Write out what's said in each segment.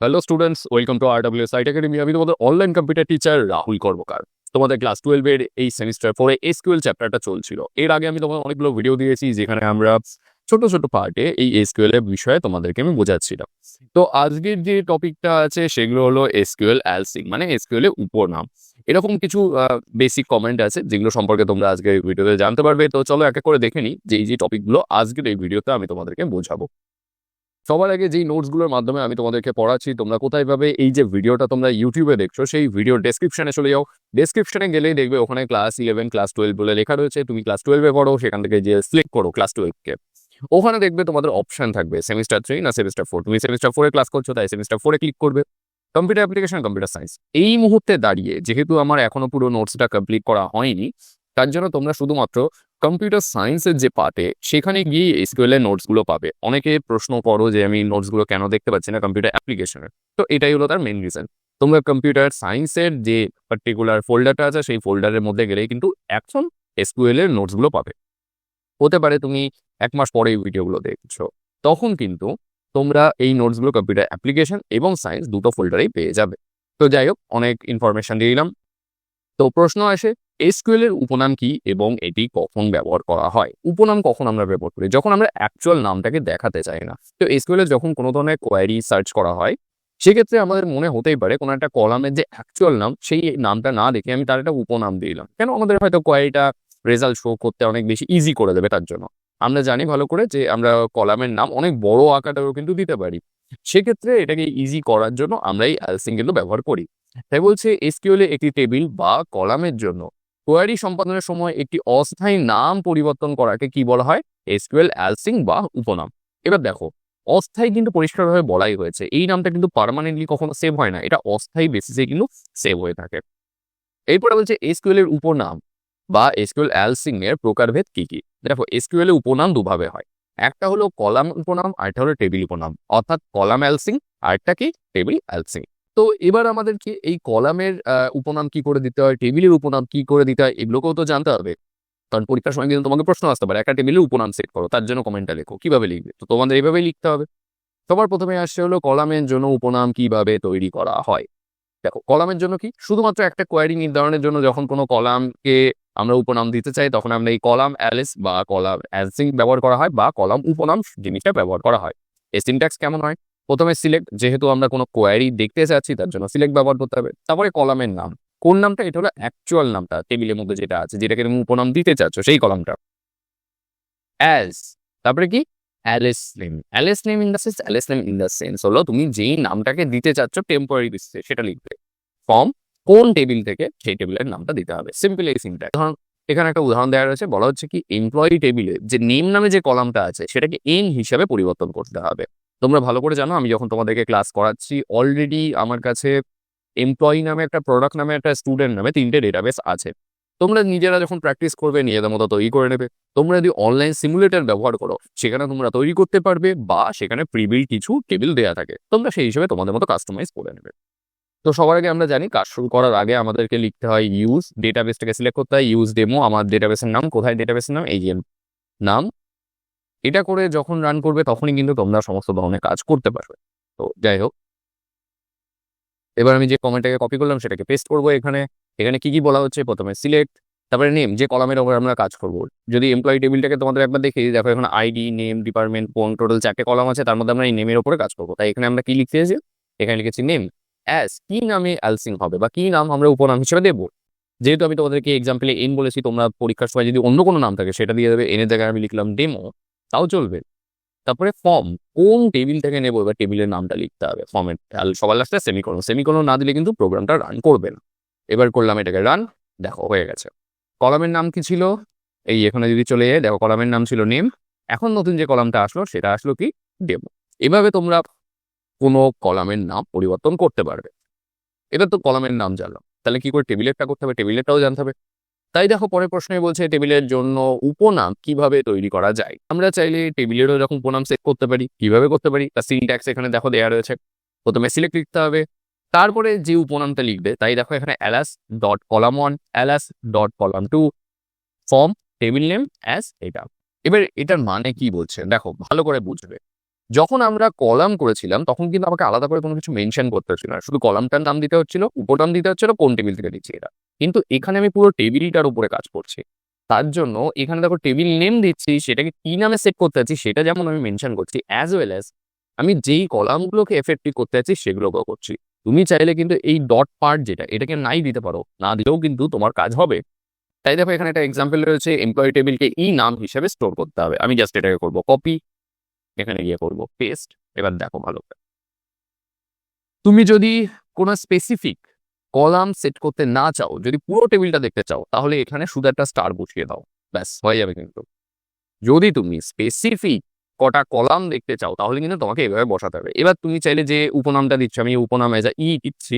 Hello students welcome to R W site academy আমি তোমাদের online computer teacher Rahul Karmakar. তোমাদের class টুয়েলভের এই সেমিস্টার ফোরে এসকিউএল চ্যাপ্টারটা চলছিল। এর আগে আমি তোমাদের অনেকগুলো ভিডিও দিয়েছি, যেখানে আমরা ছোট ছোট পার্টে এই এসকিউএল এর বিষয়ে তোমাদেরকে আমি বোঝাচ্ছিলাম। তো আজকের যে টপিকটা আছে, সেগুলো হলো এসকিউএল অ্যালসিং মানে এসকিউএল এর উপনাম। এরকম কিছু বেসিক কমেন্ট আছে, যেগুলো সম্পর্কে তোমরা আজকের ভিডিওতে জানতে পারবে। তো চলো এক এক করে দেখে নিই যে এই যে টপিকগুলো আজকের এই ভিডিওতে আমি তোমাদেরকে বোঝাবো। সবার আগে যেই নোটসগুলোর মাধ্যমে আমি তোমাদেরকে পড়াচ্ছি, তোমরা কোথায় পাবে? এই যে ভিডিওটা তোমরা ইউটিউবে দেখছ, সেই ভিডিওর ডেসক্রিপশনে চলে যাও। ডেসক্রিপশনে গেলেই দেখবে ওখানে ক্লাস ইলেভেন ক্লাস টুয়েলভ বলে লেখা রয়েছে। তুমি ক্লাস টুয়েলভে পড়ো, সেখান থেকে যে সিলেক্ট করো ক্লাস টুয়েলভকে ওখানে দেখবে তোমাদের অপশন থাকবে সেমিস্টার থ্রি না সেমিস্টার ফোর তুমি সেমিস্টার ফোরে ক্লাস করছ, তাই সেমিস্টার ফোরে ক্লিক করবে। কম্পিউটার অ্যাপ্লিকেশন কম্পিউটার সায়েন্স এই মুহূর্তে দাঁড়িয়ে, যেহেতু আমার এখনও পুরো নোটসটা কমপ্লিট করা হয়নি তার জন্য তোমরা শুধুমাত্র কম্পিউটার সায়েন্সের যে পার্টে সেখানে গিয়ে এসকিউএল এর নোটসগুলো পাবে। অনেকে প্রশ্ন করো যে, আমি নোটসগুলো কেন দেখতে পাচ্ছি না কম্পিউটার অ্যাপ্লিকেশনের তো এটাই হলো তার মেন রিজন তোমরা কম্পিউটার সায়েন্সের যে পার্টিকুলার ফোল্ডারটা আছে, সেই ফোল্ডারের মধ্যে গেলেই কিন্তু এখন এসকিউএল এর নোটসগুলো পাবে। হতে পারে তুমি এক মাস পরে এই ভিডিওগুলো দেখছ। তখন কিন্তু তোমরা এই নোটসগুলো কম্পিউটার অ্যাপ্লিকেশন এবং সায়েন্স দুটো ফোল্ডারেই পেয়ে যাবে। তো যাই হোক, অনেক ইনফরমেশন দিয়ে দিলাম। তো প্রশ্ন আসে এসকিউএল এর উপনাম কি এবং এটি কখন ব্যবহার করা হয়? উপনাম কখন আমরা ব্যবহার করি? যখন আমরা অ্যাকচুয়াল নামটাকে দেখাতে চাই না। তো এসকিউএল এর যখন কোনো ধরনের কোয়ারি সার্চ করা হয়, সেক্ষেত্রে আমাদের মনে হতেই পারে কোনো একটা কলামের যে অ্যাকচুয়াল নাম, সেই নামটা না দেখে আমি তার একটা উপনাম দিলাম। কেন? আমাদের হয়তো কোয়ারিটা রেজাল্ট শো করতে অনেক বেশি ইজি করে দেবে তার জন্য। আমরা জানি ভালো করে যে আমরা কলামের নাম অনেক বড় আকারেও কিন্তু দিতে পারি। সেক্ষেত্রে এটাকে ইজি করার জন্য আমরা এই অ্যালসিং কিন্তু ব্যবহার করি। তাই বলছে এসকিউএল একটি টেবিল বা কলামের জন্য কোয়ারি সম্পাদনের সময় একটি অস্থায়ী নাম পরিবর্তন করাকে কি বলা হয়? এসকিউএল, অ্যালসিং বা উপনাম। এবার দেখো, অস্থায়ী কিন্তু পরিষ্কারভাবে বলাই হয়েছে। এই নামটা কিন্তু পার্মানেন্টলি কখনো সেভ হয় না। এটা অস্থায়ী বেসিসে কিন্তু সেভ হয়ে থাকে। এরপরে বলছে এসকিউএল এর উপনাম বা এসকিউএল, অ্যালসিং এর প্রকারভেদ কি কি? দেখো এসকিউএল এর উপনাম দুভাবে হয়। একটা হলো কলাম উপনাম, আরেকটা হলো টেবিল উপনাম। অর্থাৎ কলাম, অ্যালসিং, আরেকটা কি? Table aliasing. তো এবার আমাদেরকে এই কলামের উপনাম কি করে দিতে হয়, টেবিলের উপনাম কি করে দিতে হয়, এগুলোকেও তো জানতে হবে। কারণ পরীক্ষার সময় কিন্তু তোমাকে প্রশ্ন আসতে পারে, একটা টেবিলের উপনাম সেট করো, তার জন্য কমেন্টটা লেখো, কীভাবে লিখবে? তো তোমাদের এইভাবেই লিখতে হবে। সবার প্রথমে আসছে হলো কলামের জন্য উপনাম কীভাবে তৈরি করা হয়। দেখো, কলামের জন্য কি? শুধুমাত্র একটা কোয়ারি নির্ধারণের জন্য যখন কোনো কলামকে আমরা উপনাম দিতে চাই, তখন আমরা এই কলাম অ্যালিস বা কলাম অ্যালসিং ব্যবহার করা হয় বা কলাম উপনাম জিনিসটা ব্যবহার করা হয়। এই সিনট্যাক্স কেমন হয়? প্রথমে সিলেক্ট যেহেতু আমরা কোনো কোয়ারি দেখতে চাচ্ছি, তার জন্য সিলেক্ট ব্যবহার করতে হবে। তারপরে কলামের নাম। কোন নামটা? এটা হলো অ্যাকচুয়াল নামটা টেবিলের মধ্যে যেটা আছে, যেটাকে তুমি উপনাম দিতে চাচ্ছ, সেই কলামটা। অ্যাজ তারপরে কি? Alias name alias name in the sense alias name in the sense হলো তুমি যেই নামটাকে দিতে চাচ্ছ টেম্পোরারি বেসিসে সেটা লিখবে। ফর্ম কোন টেবিল থেকে সেই টেবিলের নামটা দিতে হবে। সিম্পল এই সিনট্যাক্স ধরুন এখানে একটা উদাহরণ দেওয়া রয়েছে, বলা হচ্ছে কি এমপ্লয়ি টেবিলে যে নেম নামে যে কলামটা আছে, সেটাকে এন হিসাবে পরিবর্তন করতে হবে। তোমরা ভালো করে জানো, আমি যখন তোমাদেরকে ক্লাস করাচ্ছি অলরেডি আমার কাছে এমপ্লয়ি নামে একটা প্রোডাক্ট নামে একটা স্টুডেন্ট নামে তিনটে ডেটাবেস আছে। তোমরা নিজেরা যখন প্র্যাকটিস করবে, নিজেদের মতো তৈরি করে নেবে। তোমরা যদি অনলাইন সিমুলেটর ব্যবহার করো, সেখানে তোমরা তৈরি করতে পারবে বা সেখানে প্রিবিল কিছু টেবিল দেওয়া থাকে। তোমরা সেই হিসেবে তোমাদের মতো কাস্টমাইজ করে নেবে। তো সবার আগে আমরা জানি, কাজ শুরু করার আগে আমাদেরকে লিখতে হয় ইউজ ডেটাবেসটাকে সিলেক্ট করতে হয় ইউজ ডেমো আমার ডেটাবেসের নাম, কোথায় ডেটাবেসের নাম, এই নাম এটা করে যখন রান করবে, তখনই কিন্তু তোমরা সমস্ত ধরনের কাজ করতে পারবে। তো যাই হোক। এবার আমি যে কমেন্টটাকে কপি করলাম, সেটাকে পেস্ট করব এখানে। এখানে কি কি বলা হচ্ছে? প্রথমে সিলেক্ট তারপরে নেম যে কলামের ওপর আমরা কাজ করব। যদি এমপ্লয়ি টেবিলটাকে তোমাদের একবার দেখি দেখো এখানে আইডি নেম ডিপার্টমেন্ট কোন টোটাল চারটে কলাম আছে, তার মধ্যে আমরা এই নেমের ওপরে কাজ করব। তাই এখানে আমরা কি লিখতে এসেছি? এখানে লিখেছি নেম অ্যাস কি নামে অ্যালসিং হবে, বা কি নাম আমরা উপনাম হিসেবে দেবো। যেহেতু আমি তোমাদেরকে এক্সাম্পলে এন বলেছি, তোমরা পরীক্ষার সময় যদি অন্য কোনো নাম থাকে, সেটা দিয়ে দেবে। এনের জায়গায় আমি লিখলাম ডেমো তাও চলবে। তারপরে ফর্ম কোন টেবিল থেকে নেব? এবার টেবিলের নামটা লিখতে হবে। ফর্মের সবার লাস্টে সেমিকোলন সেমিকোলন না দিলে কিন্তু প্রোগ্রামটা রান করবে না। এবার করলাম এটাকে রান দেখো, হয়ে গেছে। কলামের নাম কি ছিল? এই এখানে যদি চলে যায় দেখো কলামের নাম ছিল নেম এখন নতুন যে কলামটা আসলো, সেটা আসলো কি? ডেমো এভাবে তোমরা কোনো কলামের নাম পরিবর্তন করতে পারবে। এটা তো কলামের নাম জানলাম। তাহলে কি করে টেবিলেরটা করতে হবে? টেবিলেরটাও জানতে হবে। তাই দেখো পরের প্রশ্নে বলছে টেবিলের জন্য উপনাম কীভাবে তৈরি করা যায়? আমরা চাইলে টেবিলেরও এরকম উপনাম সেট করতে পারি। কীভাবে করতে পারি? তার সিনট্যাক্স এখানে দেখো দেওয়া রয়েছে। প্রথমে সিলেক্ট লিখতে হবে। তারপরে যে উপনামটা লিখবে, তাই দেখো এখানে alias dot column one alias dot column two from table name as এটা। এবার এটার মানে কি বলছে? দেখো, ভালো করে বুঝবে। যখন আমরা কলাম করেছিলাম, তখন কিন্তু আমাকে আলাদা করে কোনো কিছু মেনশন করতে হচ্ছিল না। শুধু কলামটার নাম দিতে হচ্ছিল উপনাম দিতে হচ্ছিল, কোন টেবিল থেকে দিচ্ছি এটা। কিন্তু এখানে আমি পুরো টেবিলটার উপরে কাজ করছি। তার জন্য এখানে দেখো টেবিল নেম দিচ্ছি, সেটাকে কি নামে সেট করতে যাচ্ছি, সেটা যেমন আমি মেনশন করছি অ্যাজ ওয়েল অ্যাজ আমি যেই কলামগুলোকে এফেক্টিভ করতে যাচ্ছি, সেগুলোকেও করছি। তুমি চাইলে কিন্তু এই ডট পার্ট যেটা, এটাকে নাই দিতে পারো। না দিলেও কিন্তু তোমার কাজ হবে। তাই দেখো এখানে একটা এক্সাম্পল রয়েছে এমপ্লয়ি টেবিলকে ই নাম হিসেবে স্টোর করতে হবে। আমি জাস্ট এটাকে করব কপি এখানে গিয়ে করব। পেস্ট, এবার দেখো ভালো করে। তুমি যদি কোনো স্পেসিফিক কলাম সেট করতে না চাও, যদি পুরো টেবিলটা দেখতে চাও, তাহলে এখানে শুধু একটা স্টার বসিয়ে দাও। ব্যাস, হয়ে যাবে কিন্তু। যদি তুমি স্পেসিফিক কটা কলাম দেখতে চাও, তাহলে কিন্তু তোমাকে এভাবে বসাতে হবে। এবার তুমি চাইলে যে উপনামটা দিচ্ছ, আমি উপনাম এজ ই দিচ্ছি,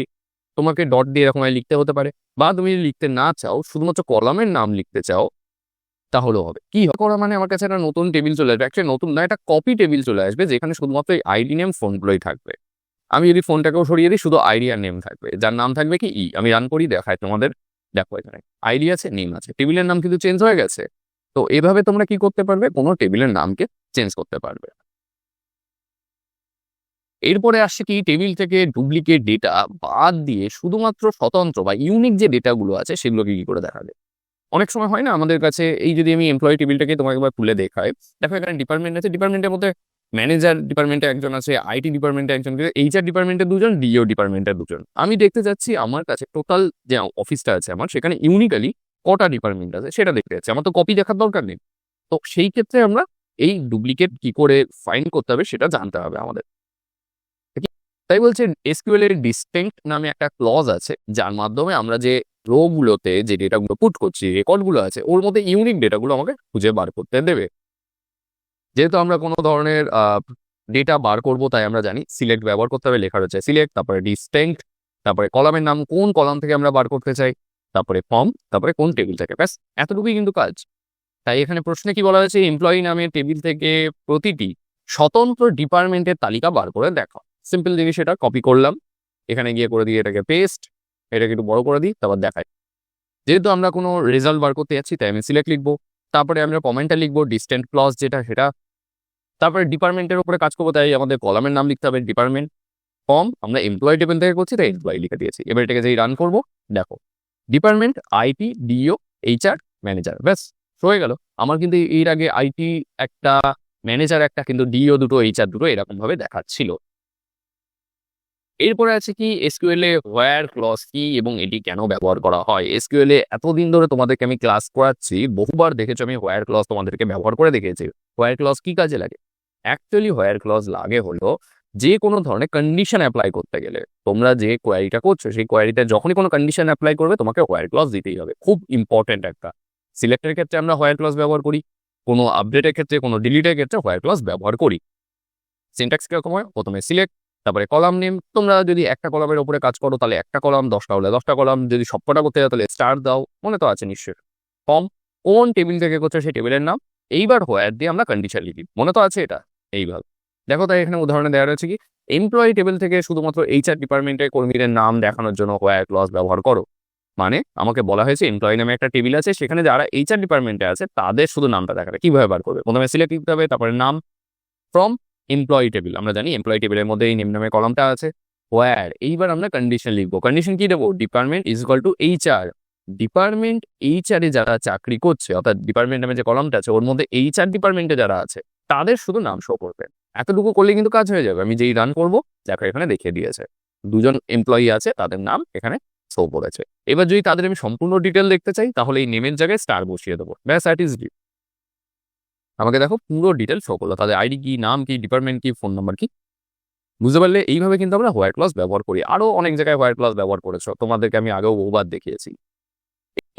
তোমাকে ডট দিয়ে এরকম লিখতে হতে পারে। বা তুমি লিখতে না চাও, শুধুমাত্র কলামের নাম লিখতে চাও তাহলেও হবে। কি করা মানে আমার কাছে একটা নতুন টেবিল চলে আসবে। একটা নতুন না, একটা কপি টেবিল চলে আসবে যেখানে শুধুমাত্র এই আইডি নেম ফোনগুলোই থাকবে। আমি যদি ফোনটাকেও সরিয়ে দিই, শুধু আইডি আর নেম থাকবে। যার নাম থাকবে কি? ই আমি রান করি, দেখায় তোমাদের। দেখো এখানে। আইডি আছে নেম আছে। টেবিলের নাম কিন্তু চেঞ্জ হয়ে গেছে। তো এভাবে তোমরা কি করতে পারবে? কোনো টেবিলের নামকে চেঞ্জ করতে পারবে। এরপরে আসছে কি? টেবিল থেকে ডুপ্লিকেট ডেটা বাদ দিয়ে শুধুমাত্র স্বতন্ত্র বা ইউনিক যে ডেটাগুলো আছে, সেগুলোকে কি করে দেখাবে? অনেক সময় হয় না আমাদের কাছে এই যদি আমি এমপ্লয়ি টেবিলটাকে তোমাকে একবার খুলে দেখাই, দেখো এখানে ডিপার্টমেন্ট আছে ডিপার্টমেন্টের মধ্যে ম্যানেজার ডিপার্টমেন্টে একজন আছে আইটি ডিপার্টমেন্টে একজন এইচআর ডিপার্টমেন্টে দুজন ডিও ডিপার্টমেন্টে দুজন। আমি দেখতে যাচ্ছি আমার কাছে টোটাল যে অফিসটা আছে আমার, সেখানে ইউনিক্যালি কটা ডিপার্টমেন্ট আছে সেটা দেখতে যাচ্ছি আমার তো কপি দেখার দরকার নেই। তো সেই ক্ষেত্রে আমরা এই ডুপ্লিকেট কি করে ফাইন করতে হবে সেটা জানতে হবে আমাদের। তাই বলছে এসকিউএল এর ডিস্টিংক্ট নামে একটা ক্লজ আছে, যার মাধ্যমে আমরা যে রোগুলোতে যে ডেটাগুলো পুট করছি, রেকর্ডগুলো আছে, ওর মধ্যে ইউনিক ডেটাগুলো আমাকে খুঁজে বার করতে দেবে। যেহেতু আমরা কোনো ধরনের ডেটা বার করব তাই আমরা জানি সিলেক্ট ব্যবহার করতে হবে, লেখা রয়েছে সিলেক্ট, তারপরে ডিস্টিংক্ট তারপরে কলামের নাম কোন কলাম থেকে আমরা বার করতে চাই, তারপরে ফর্ম, তারপরে কোন টেবিল থেকে। ব্যাস, এতটুকুই কিন্তু কাজ। তাই এখানে প্রশ্নে কি বলা হয়েছে? এমপ্লয়ি নামে টেবিল থেকে প্রতিটি স্বতন্ত্র ডিপার্টমেন্টের তালিকা বার করে দেখো সিম্পল জিনিস এটা কপি করলাম, এখানে গিয়ে করে দিয়ে এটাকে পেস্ট এটাকে একটু বড় করে দিই, তারপর দেখাই। যেহেতু আমরা কোনো রেজাল্ট বার করতে যাচ্ছি, তাই আমি সিলেক্ট লিখব। তারপরে আমরা কমেন্টটা লিখব ডিস্টেন্ট ক্লজ যেটা সেটা। তারপরে ডিপার্টমেন্টের উপরে কাজ করব, তাই আমাদের কলামের নাম লিখতে হবে ডিপার্টমেন্ট ফর্ম আমরা এমপ্লয়ি টেবিল থেকে করছি, তাই এমপ্লয়ি লিখে দিয়েছি। এবার এটাকে যেই রান করব, দেখো। ডিপার্টমেন্ট আইটি ডিও এইচআর ম্যানেজার ব্যাস, হয়ে গেল। আমার কিন্তু এর আগে আইটি একটা ম্যানেজার একটা, কিন্তু ডিও দুটো এইচআর দুটো এরকম ভাবে দেখাচ্ছিল। এরপরে আছে কি, এসকিউএল এ হোয়ার ক্লস কি এবং এটি কেন ব্যবহার করা হয়? এসকিউএল এ এতদিন ধরে তোমাদেরকে আমি ক্লাস করাচ্ছি, বহুবার দেখেছ আমি হোয়ার ক্লস তোমাদেরকে ব্যবহার করে দেখেছি হোয়ার ক্লস কি কাজে লাগে? অ্যাকচুয়ালি হোয়ার ক্লস লাগে হলো যে কোনো ধরনের কন্ডিশন অ্যাপ্লাই করতে গেলে। তোমরা যে কোয়ারিটা করছ, সেই কোয়ারিতে যখনই কোনো কন্ডিশন অ্যাপ্লাই করবে, তোমাকে হোয়ার ক্লস দিতেই হবে। খুব ইম্পর্টেন্ট একটা। সিলেক্টের ক্ষেত্রে আমরা হোয়ার ক্লস ব্যবহার করি। কোনো আপডেটের ক্ষেত্রে, কোনো ডিলিটের ক্ষেত্রে হোয়ার ক্লস ব্যবহার করি। সিনট্যাক্স কীরকম হয়? প্রথমে সিলেক্ট তারপরে কলাম নেম, তোমরা যদি একটা কলামের উপরে কাজ করো, তাহলে একটা কলাম, দশটা হলে দশটা কলাম, যদি সবকটা করতে যাও, তাহলে স্টার দাও, মনে তো আছে নিশ্চয় ফর্ম কোন টেবিল থেকে করছে সেই টেবিলের নাম? এইবার হোয়ার দিয়ে আমরা কন্ডিশন লিখি, মনে তো আছে এটা? এইভাবে দেখো তাই এখানে উদাহরণে দেওয়া রয়েছে কি এমপ্লয়ি টেবিল থেকে শুধুমাত্র এইচআর ডিপার্টমেন্টের কর্মীদের নাম দেখানোর জন্য হোয়ার ক্লজ ব্যবহার করো। মানে আমাকে বলা হয়েছে এমপ্লয়ি নামে একটা টেবিল আছে, সেখানে যারা এইচআর ডিপার্টমেন্টে আছে, তাদের শুধু নামটা দেখাবে। কীভাবে বার করবে? প্রথমে সিলেক্ট দিতে হবে, তারপরে নাম। ফ্রম এমপ্লয়ি টেবিল আমরা জানি এমপ্লয়ি টেবিলের মধ্যে এই নেম নামে কলমটা আছে। হোয়ার এইবার আমরা কন্ডিশন লিখব। কন্ডিশন কি দেবো? Department is equal to H R department HR এ যারা চাকরি করছে, অর্থাৎ ডিপার্টমেন্ট নামে যে কলমটা আছে, ওর মধ্যে এইচ এইচআর ডিপার্টমেন্টে যারা আছে, তাদের শুধু নাম শো করবে। এতটুকু করলে কিন্তু কাজ হয়ে যাবে। আমি যেই রান করব, দেখো এখানে দেখিয়ে দিয়েছে। দুজন এমপ্লয়ি আছে, তাদের নাম এখানে শো করেছে। এবার যদি তাদের আমি সম্পূর্ণ ডিটেল দেখতে চাই, তাহলে এই নেমের জায়গায় স্টার বসিয়ে দেবো। ব্যাস দ্যাট ইজ আমাকে দেখো পুরো ডিটেলস শো করল। তাদের আইডি কি, নাম কি ডিপার্টমেন্ট কি ফোন নাম্বার কি? বুঝতে পারলে এইভাবে কিন্তু আমরা হোয়াইট ক্লাস ব্যবহার করি। আরও অনেক জায়গায় হোয়াইট ক্লাস ব্যবহার করেছ। তোমাদেরকে আমি আগেও বহুবার দেখিয়েছি।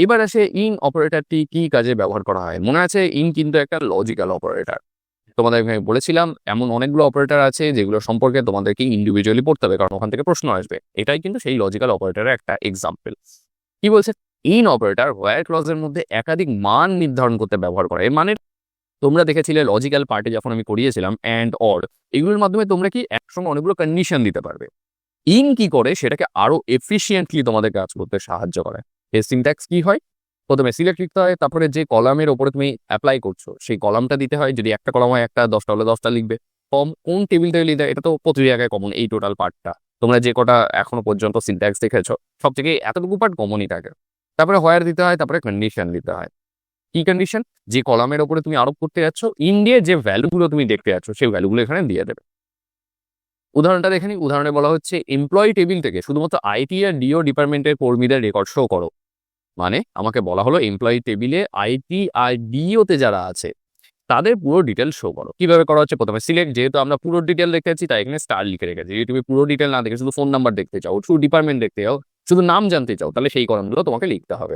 এবার আসে ইন অপারেটরটি কি কাজে ব্যবহার করা হয়? মনে আছে ইন কিন্তু একটা লজিক্যাল অপারেটর তোমাদের আমি বলেছিলাম, এমন অনেকগুলো অপারেটর আছে যেগুলো সম্পর্কে তোমাদেরকে ইন্ডিভিজুয়ালি পড়তে হবে, কারণ ওখান থেকে প্রশ্ন আসবে। এটাই কিন্তু সেই লজিক্যাল অপারেটরের একটা এক্সাম্পল কি বলছে? ইন অপারেটর হোয়ার ক্লজের মধ্যে একাধিক মান নির্ধারণ করতে ব্যবহার করে। এর মানে তোমরা দেখেছিলে লজিক্যাল পার্টে যখন আমি করিয়েছিলাম অ্যান্ড অর এগুলোর মাধ্যমে তোমরা কি একসঙ্গে অনেকগুলো কন্ডিশন দিতে পারবে। ইন কি করে? সেটাকে আরও এফিসিয়েন্টলি তোমাদের কাজ করতে সাহায্য করে। এর সিনট্যাক্স কি হয়? প্রথমে সিলেক্ট লিখতে হয়, তারপরে যে কলামের ওপরে তুমি অ্যাপ্লাই করছ, সেই কলামটা দিতে হয়। যদি একটা কলাম হয়, একটা, দশটা হলে দশটা লিখবে। কম কোন টেবিল লিখতে এটা তো প্রতি জায়গায় কমন এই টোটাল পার্টটা তোমরা যে কটা এখনও পর্যন্ত সিনট্যাক্স দেখেছ, সব থেকে এতটুকু পার্ট কমনই থাকে। তারপরে হোয়ার দিতে হয়, তারপরে কন্ডিশন দিতে হয়। কি কন্ডিশন যে কলামের ওপরে তুমি আরোপ করতে যাচ্ছ ইন দিয়ে যে ভ্যালুগুলো তুমি দেখতে যাচ্ছ, সেই ভ্যালুগুলো এখানে দিয়ে দেবে। উদাহরণটা দেখে নিই। উদাহরণে বলা হচ্ছে এমপ্লয়ি টেবিল থেকে শুধুমাত্র আইটি আর ডিও ডিপার্টমেন্টের কর্মীদের রেকর্ড শো করো। মানে আমাকে বলা হলো এমপ্লয়ি টেবিলে আইটি আর ডিওতে যারা আছে, তাদের পুরো ডিটেল শো করো। কীভাবে করা হচ্ছে? প্রথমে সিলেক্ট যেহেতু আমরা পুরো ডিটেল দেখতে চাচ্ছি তাই এখানে স্টার লিখে রেখেছি। যদি তুমি পুরো ডিটেল না দেখে, শুধু ফোন নাম্বার দেখতে চাও, শুধু ডিপার্টমেন্ট দেখতে চাও, শুধু নাম জানতে চাও, তাহলে সেই কলমগুলো তোমাকে লিখতে হবে।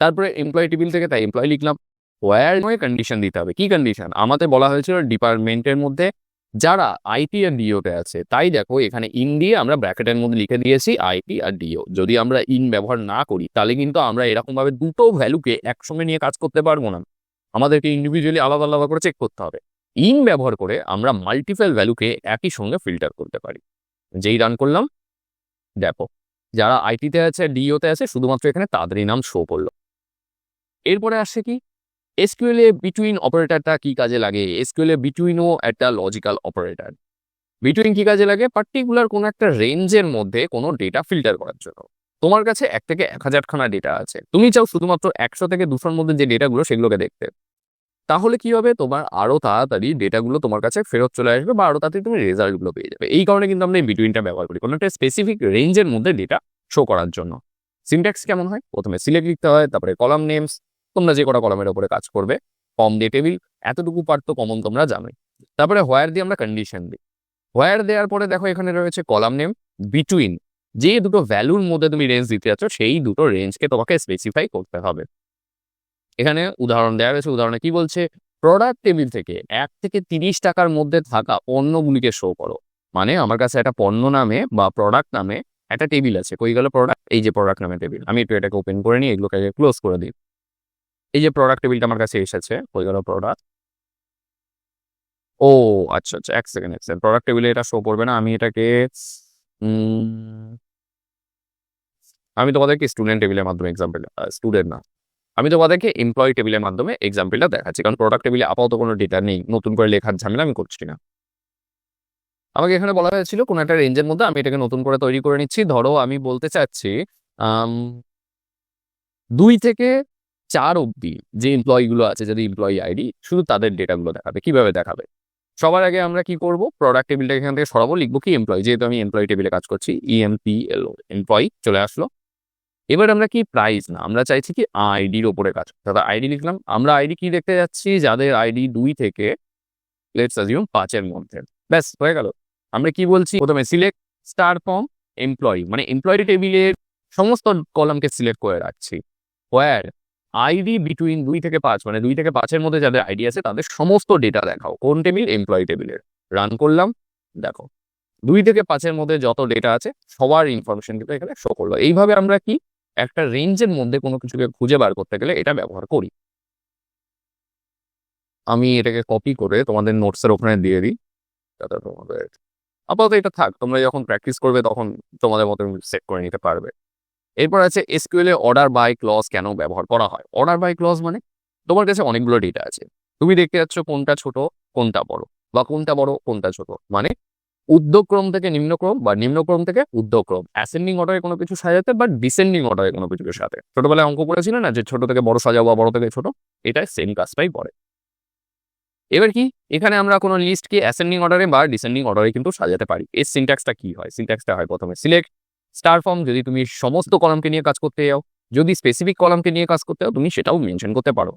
তারপরে এমপ্লয়ি টেবিল থেকে তাই এমপ্লয়ি লিখলাম ওয়ার নয় কন্ডিশন দিতে হবে। কি কন্ডিশন আমাদের বলা হয়েছিল ডিপার্টমেন্টের মধ্যে যারা আইটি আর ডিওতে আছে, তাই দেখো এখানে ইন দিয়ে আমরা ব্র্যাকেটের মধ্যে লিখে দিয়েছি আইটি আর ডিও যদি আমরা ইন ব্যবহার না করি, তাহলে কিন্তু আমরা এরকম ভাবে দুটো ভ্যালুকে একসঙ্গে নিয়ে কাজ করতে পারব না। আমাদেরকে ইন্ডিভিজুয়ালি আলাদা আলাদা করে চেক করতে হবে। ইন ব্যবহার করে আমরা মাল্টিপল ভ্যালুকে একই সঙ্গে ফিল্টার করতে পারি। যেই রান করলাম, দেখো, যারা আইটিতে আছে ডিওতে আছে, শুধুমাত্র এখানে তাদেরই নাম শো করল। এরপরে আসছে কি? এসকিউএল বিটুইন অপারেটরটা কি কাজে লাগে? এসকিউএল বিটুইনও একটা লজিক্যাল অপারেটর বিটুইন কি কাজে লাগে? পার্টিকুলার কোনো একটা রেঞ্জের মধ্যে কোনো ডেটা ফিল্টার করার জন্য। তোমার কাছে এক থেকে এক হাজারখানা ডেটা আছে। তুমি চাও শুধুমাত্র একশো থেকে দুশোর মধ্যে যে ডেটাগুলো সেগুলোকে দেখতে। তাহলে কি হবে? তোমার আরও তাড়াতাড়ি ডেটাগুলো তোমার কাছে ফেরত চলে আসবে বা আরও তাড়াতাড়ি তুমি রেজাল্টগুলো পেয়ে যাবে। এই কারণে কিন্তু আমরা এই বিটুইনটা ব্যবহার করি। কোনো একটা স্পেসিফিক রেঞ্জের মধ্যে ডেটা শো করার জন্য। সিনট্যাক্স কেমন হয়? প্রথমে সিলেক্ট লিখতে হয়, তারপরে কলাম নেমস তোমরা যে কটা কলামের উপরে কাজ করবে কম দিয়ে টেবিল এতটুকু পার্ট তো কমন তোমরা জানোই। তারপরে হোয়ার দিয়ে আমরা কন্ডিশন দিই। হোয়ার দেওয়ার পরে দেখো এখানে রয়েছে কলাম নেম বিটুইন যে দুটো ভ্যালুর মধ্যে তুমি রেঞ্জ দিতে যাচ্ছ, সেই দুটো রেঞ্জকে তোমাকে স্পেসিফাই করতে হবে। এখানে উদাহরণ দেওয়া হয়েছে, উদাহরণে কি বলছে প্রোডাক্ট টেবিল থেকে এক থেকে তিরিশ টাকার মধ্যে থাকা পণ্যগুলিকে শো করো। মানে আমার কাছে একটা পণ্য নামে বা প্রোডাক্ট নামে একটা টেবিল আছে। কই গেল প্রোডাক্ট এই যে প্রোডাক্ট নামে টেবিল আমি একটু এটাকে ওপেন করে নিই, এগুলোকে ক্লোজ করে দিই। এই যে প্রোডাক্ট টেবিলটা আমার কাছে এসেছে, হয়ে গেল প্রোডাক্ট ও আচ্ছা আচ্ছা এক সেকেন্ড এক সেকেন্ড প্রোডাক্ট টেবিলে এটা শো করবে না, আমি এটাকে আমি তোমাদেরকে স্টুডেন্ট টেবিলের মাধ্যমে এক্সাম্পল স্টুডেন্ট না, আমি তোমাদেরকে এমপ্লয়ি টেবিলের মাধ্যমে এক্সাম্পলটা দেখাচ্ছি, কারণ প্রোডাক্ট টেবিলে আপাতত কোনো ডেটা নেই, নতুন করে লেখার ঝামেলা আমি করছি না। আমাকে এখানে বলা হয়েছিল কোনো একটা রেঞ্জের মধ্যে আমি এটাকে নতুন করে তৈরি করে নিচ্ছি, ধরো আমি বলতে চাচ্ছি দুই থেকে চার অব্দি যে এমপ্লয়িগুলো আছে যদি এমপ্লয়ি আইডি শুধু তাদের ডেটাগুলো দেখাবে। কীভাবে দেখাবে? সবার আগে আমরা কি করব? প্রোডাক্ট টেবিলটা এখান থেকে সরাবো, লিখব কি এমপ্লয়ি যেহেতু আমি এমপ্লয়ি টেবিলে কাজ করছি E ইএমপি এল এমপ্লয়ি চলে আসলো। এবার আমরা কি প্রাইস না, আমরা চাইছি কি আইডির ওপরে কাজ দাদা আইডি লিখলাম, আমরা আইডি কি দেখতে যাচ্ছি? যাদের আইডি দুই থেকে লেটস অ্যাজিউম পাঁচের মধ্যে। ব্যাস, হয়ে গেল। আমরা কি বলছি? প্রথমে সিলেক্ট স্টার ফর্ম এমপ্লয়ি মানে এমপ্লয়ি টেবিলের সমস্ত কলামকে সিলেক্ট করে রাখছি। ওয়ার আইডি বিটুইন দুই থেকে পাঁচ মানে দুই থেকে পাঁচের মধ্যে যাদের আইডি আছে, তাদের সমস্ত ডেটা দেখাও। কোন টেবিল এমপ্লয়ি টেবিলের রান করলাম, দেখো। দুই থেকে পাঁচের মধ্যে যত ডেটা আছে, সবার ইনফরমেশন কিন্তু এখানে শো করল। এইভাবে আমরা কি? একটা রেঞ্জের মধ্যে কোনো কিছুকে খুঁজে বার করতে গেলে এটা ব্যবহার করি। আমি এটাকে কপি করে তোমাদের নোটসের ওখানে দিয়ে দিই। যাতে তোমাদের আপাতত এটা থাক, তোমরা যখন প্র্যাকটিস করবে তখন তোমাদের মতো সেট করে নিতে পারবে। এরপর আছে এসকিউএল এ অর্ডার বাই ক্লজ কেন ব্যবহার করা হয়? অর্ডার বাই ক্লজ মানে তোমার কাছে অনেকগুলো ডেটা আছে। তুমি দেখতে যাচ্ছ কোনটা ছোট, কোনটা বড়, বা কোনটা বড়, কোনটা ছোট। মানে উদ্যোগক্রম থেকে নিম্নক্রম বা নিম্নক্রম থেকে উদ্যোগক্রম। অ্যাসেন্ডিং অর্ডারে কোনো কিছু সাজাতে বা ডিসেন্ডিং অর্ডারে কোনো কিছুকে সাথে ছোটবেলায় অঙ্ক পড়েছিল না যে ছোট থেকে বড় সাজাবো বা বড় থেকে ছোট? এটা সেম কাজটাই করে। এবার কি? এখানে আমরা কোনো লিস্টকে অ্যাসেন্ডিং অর্ডারে বা ডিসেন্ডিং অর্ডারে কিন্তু সাজাতে পারি। এর সিনট্যাক্সটা কি হয়? সিনট্যাক্সটা হয় প্রথমে। সিলেক্ট স্টার ফর্ম যদি তুমি সমস্ত কলামকে নিয়ে কাজ করতে যাও, যদি স্পেসিফিক কলামকে নিয়ে কাজ করতে যাও, তুমি সেটাও মেনশন করতে পারো।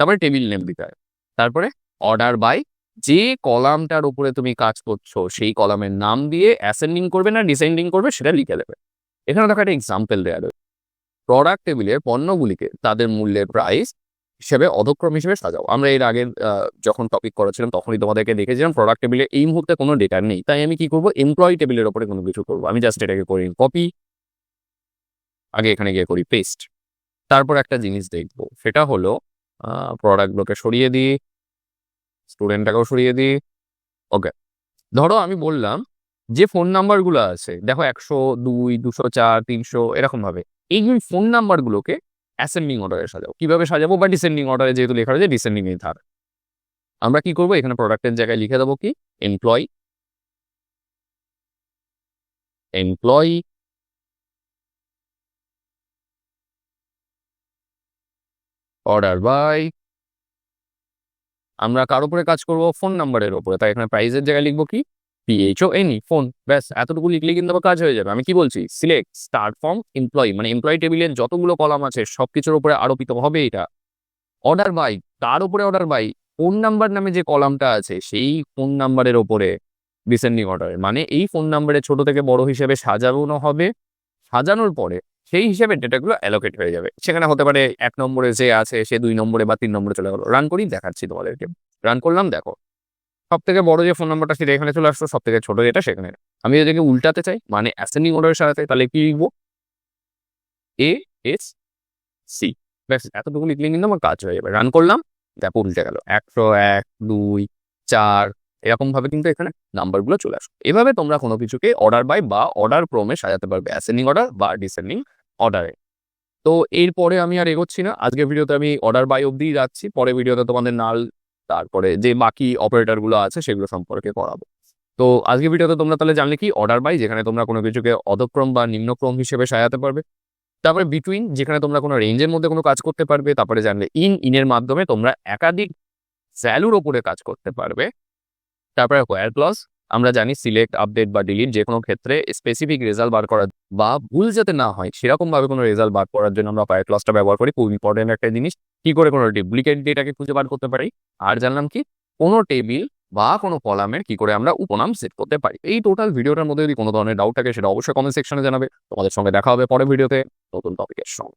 তারপরে টেবিল নেম দিতে হয়। তারপরে অর্ডার বাই যে কলামটার উপরে তুমি কাজ করছ, সেই কলামের নাম দিয়ে অ্যাসেন্ডিং করবে না ডিসেন্ডিং করবে, সেটা লিখে দেবে। এখানে দেখো একটা এক্সাম্পল দেওয়া রয়েছে। প্রোডাক্ট টেবিলের পণ্যগুলিকে, তাদের মূল্যের প্রাইস হিসেবে, অধক্রম হিসেবে সাজাও। আমরা এর আগে যখন টপিক করেছিলাম, তখনই তোমাদেরকে দেখেছিলাম প্রোডাক্ট টেবিলে এই মুহূর্তে কোনো ডেটা নেই। তাই আমি কি করব? এমপ্লয়ি টেবিলের ওপরে কোনো কিছু করব। আমি জাস্ট এটাকে করি কপি আগে এখানে গিয়ে করি পেস্ট তারপর একটা জিনিস দেখব। সেটা হলো প্রোডাক্টগুলোকে সরিয়ে দিই স্টুডেন্টটাকেও সরিয়ে দিই। ওকে ধরো আমি বললাম, যে ফোন নাম্বারগুলো আছে, দেখো একশো দুই, দুশো চার, তিনশো এরকমভাবে এই ফোন নাম্বারগুলোকে অ্যাসেন্ডিং অর্ডারে সাজাবো। কীভাবে সাজাবো? বা ডিসেন্ডিং অর্ডারে যেহেতু লেখা রয়েছে ডিসেন্ডিং এই থাক আমরা কি করব? এখানে প্রোডাক্টের জায়গায় লিখে দেবো কি? এমপ্লয়ি এমপ্লয়ি অর্ডার বাই আমরা কার উপরে কাজ করব? ফোন নাম্বারের উপরে। তাই এখানে প্রাইসের জায়গায় লিখব কি? পিএইচও এনি ফোন ব্যাস, এতটুকু লিখলে কিন্তু আবার কাজ হয়ে যাবে। আমি কি বলছি? সিলেক্ট স্টার্ট ফর্ম এমপ্লয়ি মানে এমপ্লয়ি টেবিলের যতগুলো কলাম আছে, সবকিছুর উপরে আরোপিত হবে এটা। অর্ডার বাই তার উপরে অর্ডার বাই ফোন নাম্বার নামে যে কলামটা আছে, সেই ফোন নাম্বারের ওপরে ডিসেন্ডিং অর্ডার মানে এই ফোন নাম্বারে ছোট থেকে বড় হিসেবে সাজানো হবে। সাজানোর পরে সেই হিসেবে ডেটাগুলো অ্যালোকেট হয়ে যাবে। সেখানে হতে পারে এক নম্বরে যে আছে, সে দুই নম্বরে বা তিন নম্বরে চলে গেলো। রান করি দেখাচ্ছি তোমাদেরকে। রান করলাম, দেখো। সব থেকে বড় যে ফোন নাম্বারটা সেটা এখানে চলে আসলো সব থেকে ছোট যেটা সেখানে। আমি এটাকে উল্টাতে চাই মানে অ্যাসেন্ডিং অর্ডারের সাথে, তাহলে কি লিখব? এ এস সি ব্যাস এতটুকু লিখলে কিন্তু আমার কাজ হয়ে যাবে। রান করলাম, দেখো উল্টে গেল। একশো এক, দুই, চার এরকম ভাবে কিন্তু এখানে নাম্বারগুলো চলে আসবে এভাবে তোমরা কোনো কিছুকে অর্ডার বাই বা অর্ডার ক্রমে সাজাতে পারবে অ্যাসেন্ডিং অর্ডার বা ডিসেন্ডিং অর্ডারে তো এরপরে আমি আর এগোচ্ছি না। আজকের ভিডিওতে আমি অর্ডার বাই অবধিই যাচ্ছি। পরে ভিডিওতে তোমাদের নাল তারপরে যে বাকি অপারেটরগুলো আছে সেগুলো সম্পর্কে করাবো তো আজকে ভিডিওতে তোমরা তাহলে জানলে কি অর্ডার বাই যেখানে তোমরা কোনো কিছুকে অধক্রম বা নিম্নক্রম হিসেবে সাজাতে পারবে। তারপরে বিটুইন যেখানে তোমরা কোনো রেঞ্জের মধ্যে কোনো কাজ করতে পারবে। তারপরে জানলে ইন ইনের মাধ্যমে তোমরা একাধিক স্যালুর ওপরে কাজ করতে পারবে। তারপরে হোয়ার ক্লস আমরা জানি সিলেক্ট আপডেট বা ডিলিট যে কোনো ক্ষেত্রে স্পেসিফিক রেজাল্ট বার করা বা ভুল যাতে না হয় সেরকম ভাবে কোনো রেজাল্ট বার করার জন্য আমরা ফায়ার ক্লসটা ব্যবহার করি। খুব ইম্পর্টেন্ট একটা জিনিস। কি করে কোনো ডুপ্লিকেট ডেটাকে খুঁজে বার করতে পারি? আর জানলাম কি? কোনো টেবিল বা কোনো কলামের কি করে আমরা উপনাম সেট করতে পারি? এই টোটাল ভিডিওটার মধ্যে যদি কোনো ধরনের ডাউট থাকে, সেটা অবশ্যই কমেন্ট সেকশনে জানাবে। তোমাদের সঙ্গে দেখা হবে পরের ভিডিওতে নতুন টপিকের সঙ্গে।